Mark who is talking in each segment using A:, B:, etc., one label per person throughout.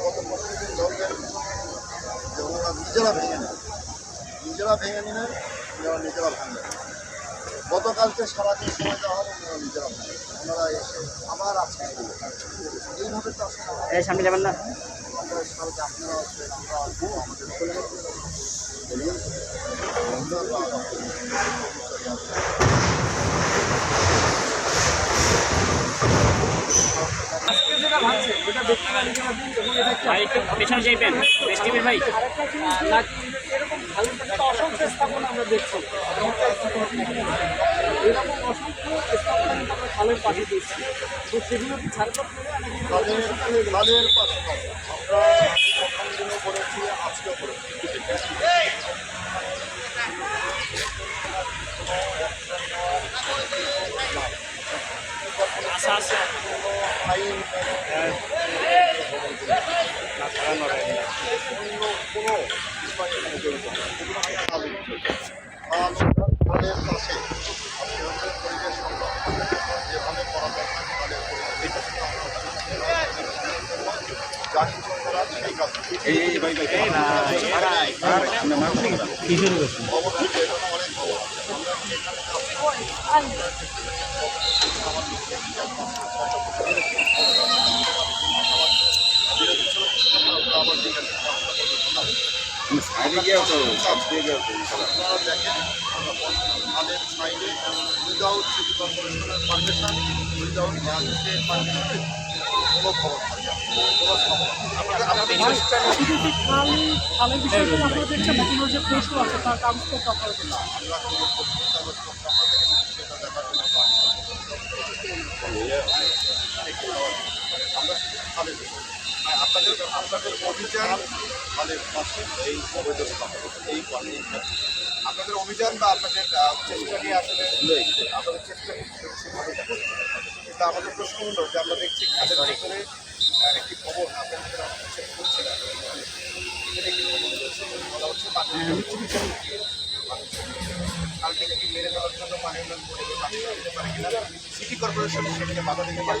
A: গত নিজেরা ভেঙে নেয় নিজেরা ভেঙে নিলে নিজেরা ভাঙবে গতকালকে সারাদিন সময় দেওয়া হবে ওনারা নিজেরা ভাঙবে এসে আবার আজকে। এইভাবে তো আসলে
B: সামনে যাবেন না
A: আমরা সারাদিন আপনারা আমরা আমাদের
C: ভাবছে ওটা দেখতে পারি কিনা এবং এটা কি
B: ভাই একটু পেছনে যাইবেন রেস্টিমের ভাই।
C: নাকি এরকম ভালো একটা অসংখ্য স্থাপনা আমরা দেখছি। এরকম অসংখ্য স্থাপনা কিন্তু আমরা খালের পাশে দেখছি। তো সেগুলো কি ছাড়পত্র
A: তাদের তাদের পাশে আমরা প্রথম দিনও করেছি আজকেও করেছি।
B: আচ্ছা আচ্ছা।
A: আইন অন্য কোনো বিষয় এখানে জড়িত নেই। এগুলো আমি আগে বলছি। আর তাদের পাশে আপনি হচ্ছে পরিবেশ সংরক্ষণ যেভাবে করা দরকার তাদের পরিবেশ জানি করা সেই কাজ অবশ্যই আপনারা দেখেন তাদের সাইডে উইদাউট সিটি কর্পোরেশনের পারমিশন উইদাউট ম্যাজিস্ট্রেট পারমিশন কোনো খবর সেটা দেখার জন্য আমরা শুধু খালের আপনাদের আপনাদের অভিযান খালের এই এই আপনাদের অভিযান বা আপনাদের চেষ্টা নিয়ে আসলে আপনাদের চেষ্টা কিন্তু আমাদের প্রশ্ন হলো যে আমরা দেখছি খালের ভিতরে আহ, একটি খবর আপনাদের করছে না বলা হচ্ছে? পানি কালকে কি মেরে ফেলার জন্য পানি উন্নয়ন বোর্ডে পানি দিতে পারে কিনা সিটি কর্পোরেশন সেটাকে বাধা দিতে পারে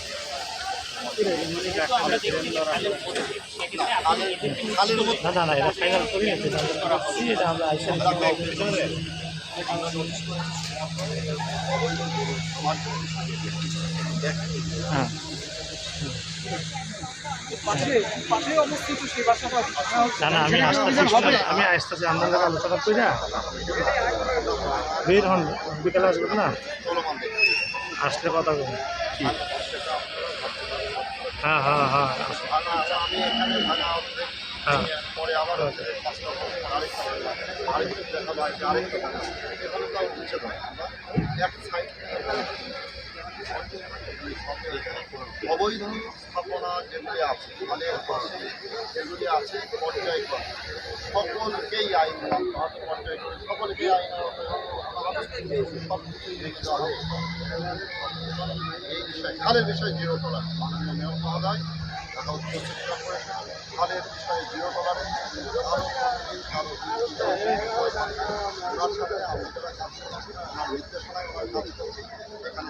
A: না
D: না না এটা করি। এটা আমরা না না আমি আমি আসতেছি আপনার লোক আলোচনা করি না। বের হন, বিকেলে আসবেন না? আসলে কথা বলুন। হ্যাঁ হ্যাঁ হ্যাঁ।
A: আমি এখানে
D: হ্যাঁ।
A: পরে আবার আরেকটা দেখা যে আরেকটা এক সাইড অবৈধ স্থাপনা যেগুলি আছে আমাদের পাশে যেগুলি আছে পর্যায়ক্রমে, সকলকেই আইন, পর্যায়ক্রমে, সকলকেই আইন খালের বিষয়ে জিরো টলারেন্স মাননীয় মেয়র মহোদয়, ঢাকা উত্তর সিটি খালের বিষয়ে জিরো টলারেন্স সাথে কাজ করছি ওনার নির্দেশনায় এখানে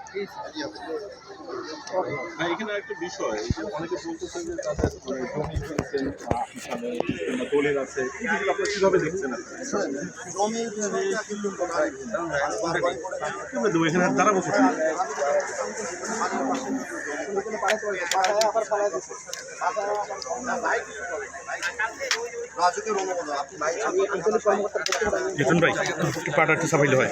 E: এখানে একটা বিষয় এই অনেকে বলতেছে যে তাদের মানে জমি কিনছেন দলের আছে আপনারা কীভাবে দেখছেন এখানে দাঁড়াবো কোথায়?
A: আপনি ভাই আমি আঞ্চলিক কর্মকর্তা
D: ভাই একটু পাটা একটু সাফাইলে হয়।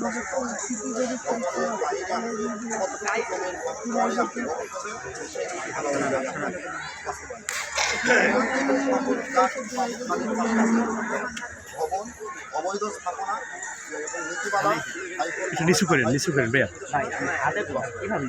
A: উপযুক্ত উদ্ভিদ যদি অবৈধ স্থাপনা
D: একটু নিচু করেন নিচু করেন ভাইয়া।
B: হাতে কীভাবে